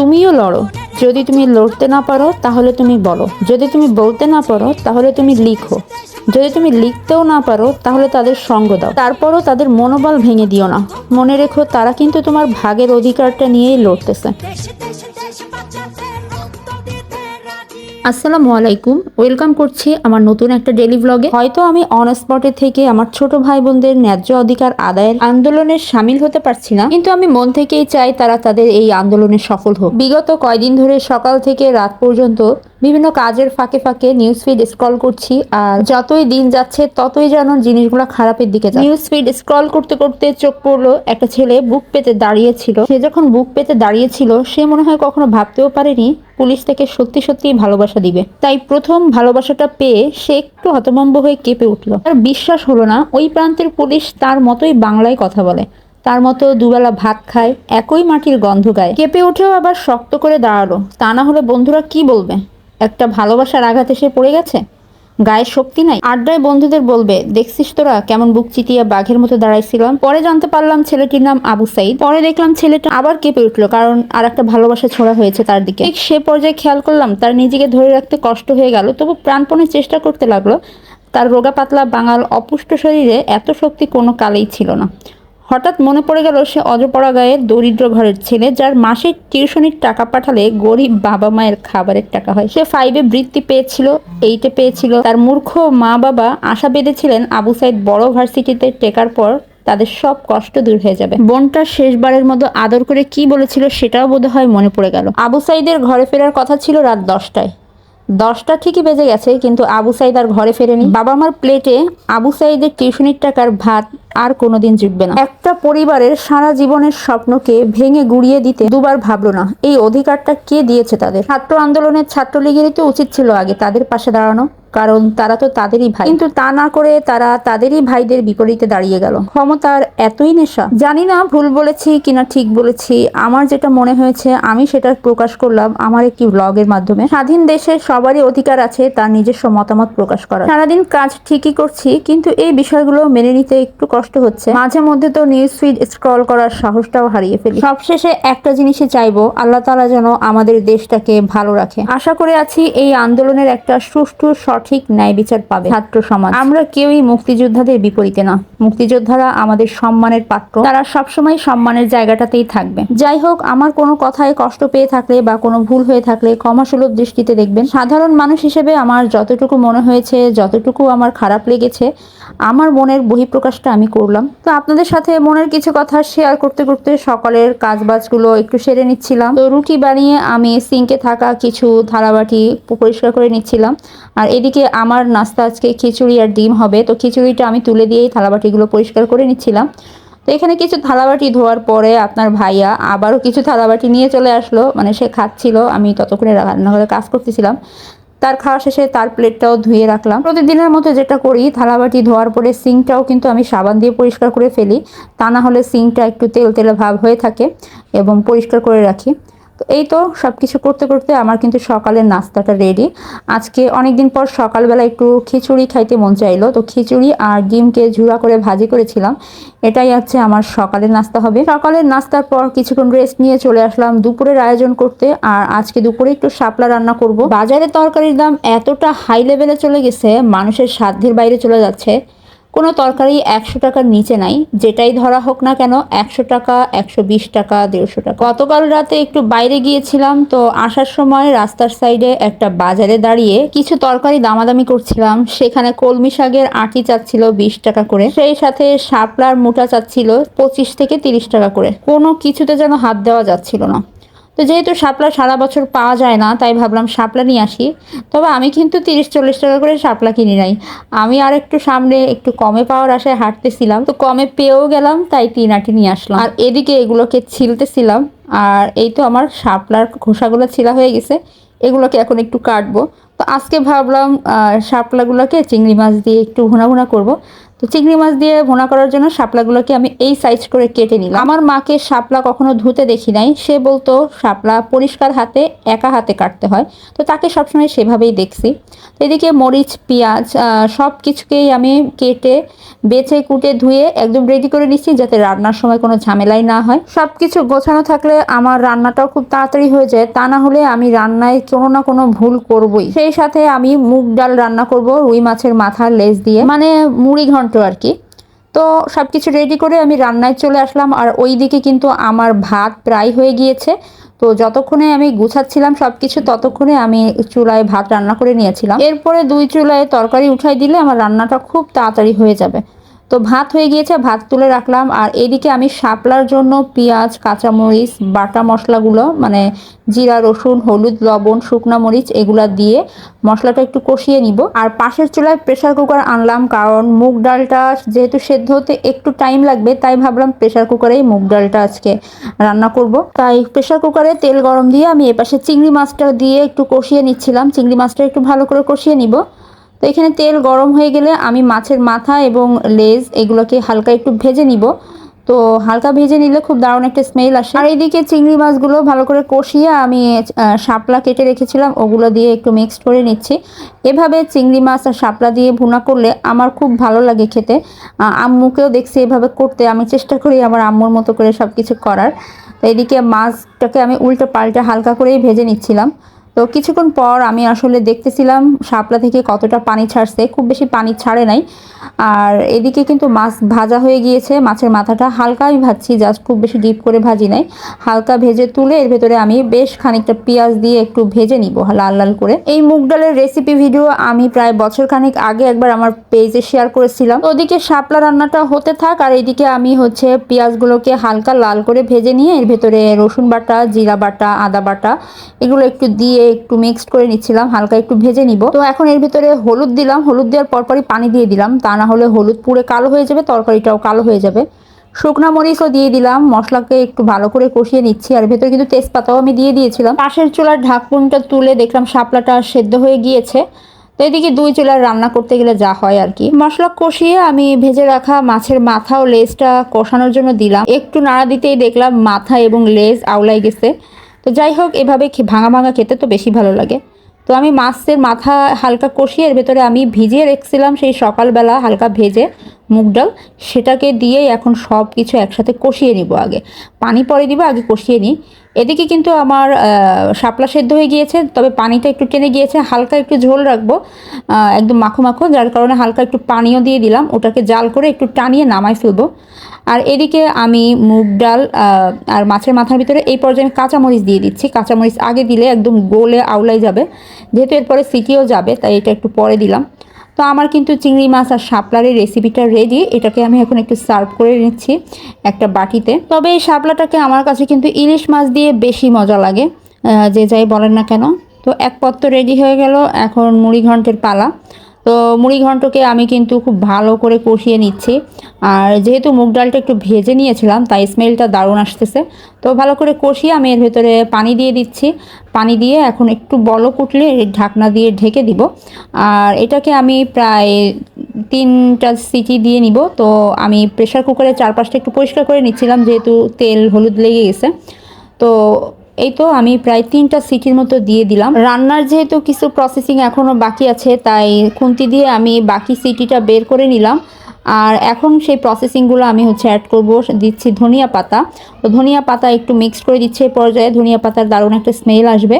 তুমিও লড়ো। যদি তুমি লড়তে না পারো, তাহলে তুমি বলো। যদি তুমি বলতে না পারো, তাহলে তুমি লিখো। যদি তুমি লিখতেও না পারো, তাহলে তাদের সঙ্গ দাও। তারপরও তাদের মনোবল ভেঙে দিও না। মনে রেখো, তারা কিন্তু তোমার ভাগের অধিকারটা নিয়েই লড়তেছে। আসসালামু আলাইকুম। ওয়েলকাম করছি আমার নতুন একটা ডেলি ব্লগে হয়তো আমি অন স্পটে থেকে আমার ছোট ভাই বোনদের ন্যায্য অধিকার আদায়ের আন্দোলনে সামিল হতে পারছি না, কিন্তু আমি মন থেকেই চাই তারা তাদের এই আন্দোলনে সফল হোক। বিগত কয়দিন ধরে সকাল থেকে রাত পর্যন্ত বিভিন্ন কাজের ফাঁকে ফাঁকে নিউজ ফিড স্ক্রল করছি, আর যতই দিন যাচ্ছে ততই যেন জিনিসগুলো খারাপের দিকে যায় নিউজ ফিড স্ক্রল করতে করতে চোখ পড়ল, একটা ছেলে বুক পেতে দাঁড়িয়েছিল। সে যখন বুক পেতে দাঁড়িয়েছিল, সে মনে হয় কখনো ভাবতেও পারেনি পুলিশ তাকে সত্যি সত্যি ভালোবাসা দিবে। তাই প্রথম ভালোবাসাটা পেয়ে সে একটু হতভম্ব হয়ে কেঁপে উঠল। তার বিশ্বাস হলো না, ওই প্রান্তের পুলিশ তার মতোই বাংলায় কথা বলে। তার মতো দুবেলা ভাত খায়, একই মাটির গন্ধ গায়। কেঁপে উঠেও আবার শক্ত করে দাঁড়াল। তা না হলে বন্ধুরা কি বলবে? একটা ভালোবাসার আঘাতে সে পড়ে গেছে? গায়ে শক্তি নাই। আড্ডায় বন্ধুদের বলবে, দেখছিস তোরা কেমন বুক চিতিয়ে বাঘের মতো দাঁড়াইছিলাম? পরে জানতে পারলাম ছেলেটির নাম আবু সাইদ। পরে দেখলাম ছেলেটা আবার কেঁপে উঠল, কারণ আর একটা ভালোবাসা ছোড়া হয়েছে তার দিকে। ঠিক সে পর্যায়ে খেয়াল করলাম, তার নিজেকে ধরে রাখতে কষ্ট হয়ে গেল, তবু প্রাণপণে চেষ্টা করতে লাগল। তার রোগা পাতলা বাঙাল অপুষ্ট শরীরে এত শক্তি কোনো কালেই ছিল না। হঠাৎ মনে পড়ে গেল সে অজপড়া গায়ে দরিদ্র ঘরের ছেলে, যার মাসিক টিউশনির টাকা পাঠালে গরিব বাবা মায়ের খাবারের টাকা হয়। সে ফাইভে বৃত্তি পেয়েছিল এইটে পেয়েছিল। তার মূর্খ মা বাবা আশা বেঁধেছিলেন আবু সাইদ বড় ভার্সিটিতে টেকার পর তাদের সব কষ্ট দূর হয়ে যাবে। বোনটা শেষবারের মতো আদর করে কি বলেছিল সেটাও বোধহয় মনে পড়ে গেল। আবু সাইদের ঘরে ফেরার কথা ছিল রাত দশটায়। দশটা ঠিকই বেজে গেছে, কিন্তু আবু সাইদ আর ঘরে ফেরেনি। বাবা মার প্লেটে আবু সাইদের টিউশনির টাকার ভাত আর কোনোদিন জুটবে না। একটা পরিবারের সারা জীবনের স্বপ্নকে ভেঙে গুড়িয়ে দিতে দুবার ভাবলো না। এই অধিকারটা কে দিয়েছে তাদের? ছাত্র আন্দোলনের ছাত্রলীগেরই তো উচিত ছিল আগে তাদের পাশে দাঁড়ানো। কারণ তারা তো তাদেরই ভাই। কিন্তু তা না করে তারা তাদেরই ভাইদের বিপরীতে দাঁড়িয়ে গেল। ক্ষমতার এতই নেশা। জানি না ভুল বলেছি কিনা ঠিক বলেছি। আমার যেটা মনে হয়েছে, আমি সেটা প্রকাশ করলাম আমার একটি ব্লগের মাধ্যমে। স্বাধীন দেশে সবারই অধিকার আছে তার নিজস্ব মতামত প্রকাশ করার। সারাদিন কাজ ঠিকই করছি, কিন্তু এই বিষয়গুলো মেনে নিতে একটু কষ্ট হচ্ছে। মাঝে মধ্যে তো নিউজ ফিড স্ক্রল করার সাহসটাও হারিয়ে ফেলি। সবশেষে একটা জিনিসই চাইব, আল্লাহ তালা যেন আমাদের দেশটাকে ভালো রাখে। আশা করে আছি এই আন্দোলনের একটা সুষ্ঠু সঠিক ন্যায় বিচার পাবে। ছাত্র সমাজ। আমরা কেউই মুক্তিযোদ্ধাদের বিপরীতে না। মুক্তিযোদ্ধারা আমাদের সম্মানের পাত্র। তারা সবসময় সম্মানের জায়গাটাতেই থাকবে। যাই হোক, আমার কোনো কথায় কষ্ট পেয়ে থাকলে বা কোনো ভুল হয়ে থাকলে ক্ষমাসুলভ দৃষ্টিতে দেখবেন। সাধারণ মানুষ হিসেবে আমার যতটুকু মনে হয়েছে, যতটুকু আমার খারাপ লেগেছে আমার মনের বহিঃপ্রকাশটা আমি করলাম। তো আপনাদের সাথে মনের কিছু কথা শেয়ার করতে করতে সকালের কাজবাজগুলো একটু সেরে নিচ্ছিলাম। তো রুটি বানিয়ে আমি সিঙ্কে থাকা কিছু থালাবাটি পরিষ্কার করে নিচ্ছিলাম। আর এদিকে আমার নাস্তা আজকে খিচুড়ি আর ডিম হবে। তো খিচুড়িটা আমি তুলে দিয়েই থালাবাটিগুলো পরিষ্কার করে নিচ্ছিলাম। তো এখানে কিছু থালাবাটি ধোয়ার পরে আপনার ভাইয়া আবারও কিছু থালাবাটি নিয়ে চলে আসলো। মানে সে খাচ্ছিল, আমি ততক্ষণে রান্নাঘরে কাজ করতেছিলাম। তার খাওয়া শেষে তার প্লেটটাও ধুয়ে রাখলাম। প্রতিদিনের মতো যেটা করি, থালাবাটি ধোয়ার পরে সিংটাও কিন্তু আমি সাবান দিয়ে পরিষ্কার করে ফেলি। তা না হলে সিংটা একটু তেল তেলে ভাব হয়ে থাকে এবং পরিষ্কার করে রাখি। তো এই তো সব কিছু করতে করতে আমার কিন্তু সকালের নাস্তাটা রেডি আজকে অনেক দিন পর সকালবেলা একটু খিচুড়ি খাইতে মন চাইলো। তো খিচুড়ি আর ডিমকে ঝুড়া করে ভাজি করেছিলাম। এটাই হচ্ছে আমার সকালের নাস্তা হবে। সকালের নাস্তার পর কিছুক্ষণ রেস্ট নিয়ে চলে আসলাম দুপুরের আয়োজন করতে। আর আজকে দুপুরে একটু শাপলা রান্না করব। বাজারে তরকারির দাম এতটা হাই লেভেলে চলে গেছে, মানুষের সাধ্যের বাইরে চলে যাচ্ছে। কোনো তরকারি একশো টাকার নিচে নাই, যেটাই ধরা হোক না কেন, একশো টাকা, একশো বিশ টাকা, দেড়শো টাকা। গতকাল রাতে একটু বাইরে গিয়েছিলাম, তো আসার সময় রাস্তার সাইডে একটা বাজারে দাঁড়িয়ে কিছু তরকারি দামাদামি করছিলাম। সেখানে কলমি শাকের আটি চাচ্ছিল বিশ টাকা করে, সেই সাথে শাপলার মোটা চাচ্ছিল পঁচিশ থেকে তিরিশ টাকা করে। কোনো কিছুতে যেন হাত দেওয়া যাচ্ছিল না। তো যেহেতু শাপলা সারা বছর পাওয়া যায় না, তাই ভাবলাম শাপলা নিয়ে আসি। তবে আমি কিন্তু তিরিশ চল্লিশ টাকা করে শাপলা কিনি নাই। আমি আর একটু সামনে একটু কমে পাওয়ার আশায় হাঁটতেছিলাম, তো কমে পেয়েও গেলাম, তাই তিন আটি নিয়ে আসলাম। আর এদিকে এগুলোকে ছিলতেছিলাম, আর এই তো আমার শাপলার খোসাগুলো ছিলা হয়ে গেছে, এগুলোকে এখন একটু কাটবো। তো আজকে ভাবলাম শাপলাগুলোকে চিংড়ি মাছ দিয়ে একটু ভুনা ভুনা করব। তো চিংড়ি মাছ দিয়ে ভুনা করার জন্য শাপলাগুলোকে আমি এই সাইজ করে কেটে নিলাম। আমার মাকে শাপলা কখনো ধুতে দেখি নাই। সে বলতো, শাপলা পরিষ্কার হাতে, একা হাতে কাটতে হয়। তো তাকে সবসময় সেভাবেই দেখছি। তো এদিকে মরিচ, পেঁয়াজ সব কিছুকেই আমি কেটে, বেছে কুটে ধুয়ে একদম রেডি করে নিচ্ছি যাতে রান্নার সময় কোনো ঝামেলাই না হয়। সব কিছু গোছানো থাকলে আমার রান্নাটাও খুব তাড়াতাড়ি হয়ে যায়। তা না হলে আমি রান্নায় কোনো না কোনো ভুল করবই। সেই সাথে আমি মুগ ডাল রান্না করব রুই মাছের মাথার লেজ দিয়ে। মানে মুড়ি ঘন্ট আর কি। তো সব কিছু রেডি করে আমি রান্নায় চলে আসলাম আর ওই দিকে কিন্তু আমার ভাত প্রায় হয়ে গিয়েছে। তো যতক্ষণে আমি গুছাচ্ছিলাম সব কিছু ততক্ষণে আমি চুলায় ভাত রান্না করে নিয়েছিলাম। এরপরে দুই চুলায় তরকারি উঠাই দিলে আমার রান্নাটা খুব তাড়াতাড়ি হয়ে যাবে। তো ভাত হয়ে গিয়েছে, ভাত তুলে রাখলাম। আর এদিকে আমি শাপলার জন্য পেঁয়াজ, কাঁচামরিচ, বাটা মশলাগুলো মানে জিরা, রসুন, হলুদ, লবণ, শুকনো মরিচ এগুলো দিয়ে মশলাটা একটু কষিয়ে নিব। আর পাশের চুলায় প্রেসার কুকার আনলাম কারণ মুগ ডালটা যেহেতু সেদ্ধ হতে একটু টাইম লাগবে, তাই ভাবলাম প্রেসার কুকারেই মুগ ডালটা আজকে রান্না করব। তাই প্রেসার কুকারে তেল গরম দিয়ে আমি এপাশে চিংড়ি মাছটা দিয়ে একটু কষিয়ে নিচ্ছিলাম। চিংড়ি মাছটা একটু ভালো করে কষিয়ে নিব। তো এখানে তেল গরম হয়ে গেলে আমি মাছের মাথা এবং লেজ এগুলোকে হালকা একটু ভেজে নিব। তো হালকা ভেজে নিলে খুব দারুণ একটা স্মেল আসে। আর এইদিকে চিংড়ি মাছগুলো ভালো করে কষিয়ে আমি শাপলা কেটে রেখেছিলাম, ওগুলো দিয়ে একটু মিক্সড করে নিচ্ছি। এভাবে চিংড়ি মাছ আর শাপলা দিয়ে ভুনা করলে আমার খুব ভালো লাগে খেতে। আম্মুকেও দেখছি এভাবে করতে, আমি চেষ্টা করি আমার আম্মুর মতো করে সব কিছু করার। তো এদিকে মাছটাকে আমি উল্টো পাল্টা হালকা করেই ভেজে নিচ্ছিলাম। তো কিছুক্ষণ পর আমি আসলে দেখতেছিলাম শাপলা থেকে কতটা পানি ছাড়ছে, খুব বেশি পানি ছাড়ে নাই। আর এদিকে কিন্তু মাছ ভাজা হয়ে গিয়েছে, মাছের মাথাটা হালকা আমি ভাজছি জাস্ট খুব বেশি ডিপ করে ভাজি নাই। হালকা ভেজে তুলে এর ভেতরে আমি বেশ খানিকটা পেঁয়াজ দিয়ে একটু ভেজে নিব, লাল লাল করে। এই মুগ ডালের রেসিপি ভিডিও আমি প্রায় বছর খানিক আগে একবার আমার পেজে শেয়ার করেছিলাম। ওদিকে শাপলা রান্নাটা হতে থাক, আর এদিকে আমি হচ্ছে পেঁয়াজগুলোকে হালকা লাল করে ভেজে নিয়ে এর ভেতরে রসুন বাটা, জিরা বাটা, আদা বাটা, এগুলো একটু দিয়ে একটু মিক্সড করে নিচ্ছিলাম, হালকা একটু ভেজে নিব। তো এখন এর ভিতরে হলুদ দিলাম, হলুদ দেওয়ার পরপরই পানি দিয়ে দিলাম। তা না হলে হলুদ পুড়ে কালো হয়ে যাবে, তরকারিটাও কালো হয়ে যাবে। শুকনো মরিচও দিয়ে দিলাম, মশলাকে একটু ভালো করে কষিয়ে নিচ্ছি। আর ভেতরে কিন্তু তেজপাতাও আমি দিয়ে দিয়েছিলাম। পাশের চুলার ঢাকপুনটা তুলে দেখলাম শাপলাটা সেদ্ধ হয়ে গিয়েছে। তো এদিকে দুই চুলার রান্না করতে গেলে যা হয় আর কি। মশলা কষিয়ে আমি ভেজে রাখা মাছের মাথা ও লেজটা কষানোর জন্য দিলাম। একটু নাড়া দিতেই দেখলাম মাথা এবং লেজ আউলাই গেছে। তো যাই হোক, এভাবে ভাঙা ভাঙা খেতে তো বেশি ভালো লাগে। তো আমি মাছের মাথা হালকা কষিয়ে এর ভেতরে আমি ভিজিয়ে রেখেছিলাম সেই সকালবেলা হালকা ভেজে মুগ ডাল। সেটাকে দিয়েই এখন সব কিছু একসাথে কষিয়ে নিব আগে। পানি পরে দিব আগে কষিয়ে নিই। এদিকে কিন্তু আমার শাপলা সেদ্ধ হয়ে গিয়েছে, তবে পানিটা একটু টেনে গিয়েছে, হালকা একটু ঝোল রাখব একদম মাখো মাখো, যার কারণে হালকা একটু পানিও দিয়ে দিলাম, ওটাকে জাল করে একটু টানিয়ে নামাই ফেলব। আর এদিকে আমি মুগ ডাল আর মাছের মাথার ভিতরে এই পর্যায়ে আমি কাঁচামরিচ দিয়ে দিচ্ছি, কাঁচামরিচ আগে দিলে একদম গোলে আউলাই যাবে, যেহেতু এরপরে সিটিও যাবে, তাই এটা একটু পরে দিলাম। তো আমার কিন্তু চিংড়ি মাছ আর শাপলারের রেসিপিটা রেডি এটাকে আমি এখন একটু সার্ভ করে নিচ্ছি একটা বাটিতে। তবে এই শাপলাটাকে আমার কাছে কিন্তু ইলিশ মাছ দিয়ে বেশি মজা লাগে যে যাই বলেন না কেন। তো এক পত্র রেডি হয়ে গেল, এখন মুড়ি ঘন্টের পালা। তো মুড়ি ঘন্টকে আমি কিন্তু খুব ভালো করে কষিয়ে নিচ্ছি। আর যেহেতু মুগ ডালটা একটু ভেজে নিয়েছিলাম, তাই স্মেলটা দারুণ আসতেছে। তো ভালো করে কষিয়ে আমি এর ভেতরে পানি দিয়ে দিচ্ছি। পানি দিয়ে এখন একটু বলক কুটলে ঢাকনা দিয়ে ঢেকে দিব। আর এটাকে আমি প্রায় তিনটা সিটি দিয়ে নিব। তো আমি প্রেশার কুকারের চারপাশটা একটু পরিষ্কার করে নিচ্ছিলাম, যেহেতু তেল হলুদ লেগে গেছে। তো এই তো আমি প্রায় তিনটা সিটির মতো দিয়ে দিলাম। রান্নার যেহেতু কিছু প্রসেসিং এখনও বাকি আছে, তাই খুন্তি দিয়ে আমি বাকি সিটিটা বের করে নিলাম। আর এখন সেই প্রসেসিংগুলো আমি হচ্ছে অ্যাড করব, দিচ্ছি ধনিয়া পাতা। তো ধনিয়া পাতা একটু মিক্সড করে দিচ্ছে এই পর্যায়ে, ধনিয়া পাতার দারুণ একটা স্মেল আসবে।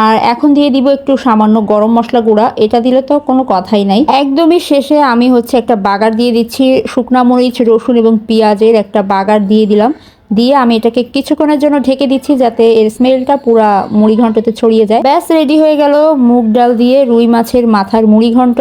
আর এখন দিয়ে দিব একটু সামান্য গরম মশলা গুঁড়া, এটা দিলে তো কোনো কথাই নাই। একদমই শেষে আমি হচ্ছে একটা বাগার দিয়ে দিচ্ছি, শুকনা মরিচ, রসুন এবং পেঁয়াজের একটা বাগার দিয়ে দিলাম। দিয়ে আমি এটাকে কিছুক্ষণের জন্য ঢেকে দিচ্ছি যাতে এর স্মেলটা পুরা মুড়ি ঘন্টতে ছড়িয়ে যায়। ব্যাস রেডি হয়ে গেল মুগ ডাল দিয়ে রুই মাছের মাথার মুড়ি ঘন্ট।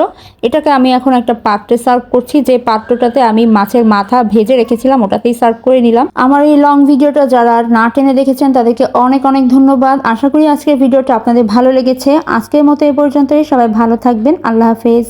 এটাকে আমি এখন একটা পাত্রে সার্ভ করছি। যে পাত্রটাতে আমি মাছের মাথা ভেজে রেখেছিলাম, ওটাতেই সার্ভ করে নিলাম। আমার এই লং ভিডিওটা যারা না টেনে দেখেছেন, তাদেরকে অনেক অনেক ধন্যবাদ। আশা করি আজকের ভিডিওটা আপনাদের ভালো লেগেছে। আজকের মতো এ পর্যন্তই। সবাই ভালো থাকবেন। আল্লাহ হাফেজ।